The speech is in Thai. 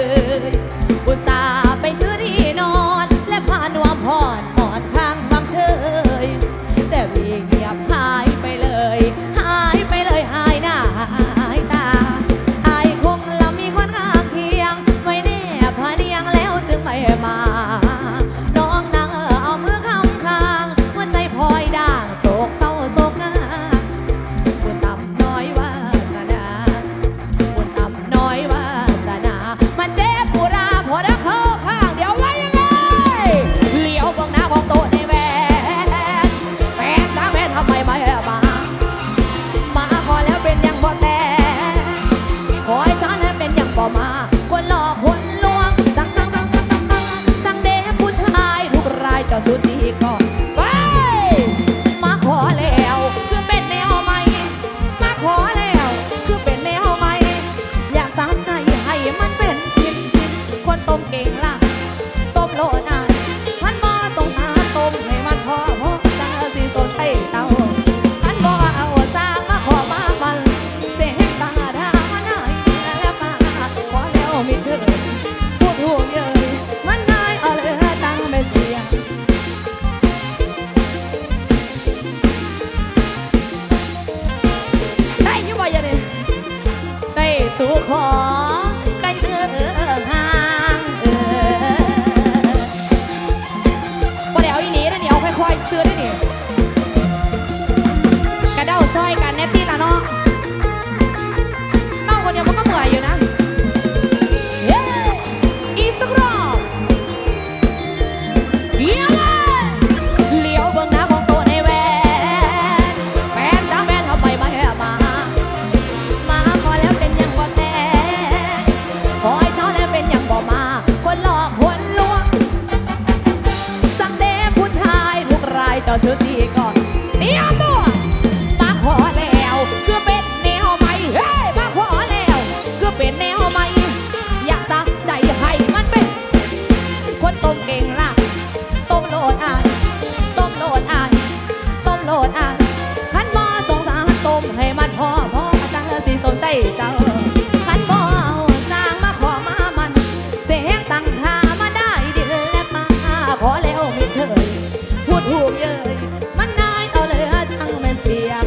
ยอุตสา 小雏菊一个 สู่ข เจ้าชื่อที่ก่อนเตรียมตัวมาขอแล้วคือเป็นแนวใหม่เฮ้ยมาขอแล้วคือเป็นแนวใหม่อยากสักใจให้มันเป็น คนต้มเก่งล่ะต้มโหลดอ่านต้มโหลดอ่านต้มโหลดอ่านขันบ่สงสารต้มให้มันพอพอจังสิสนใจเจ้า Yeah.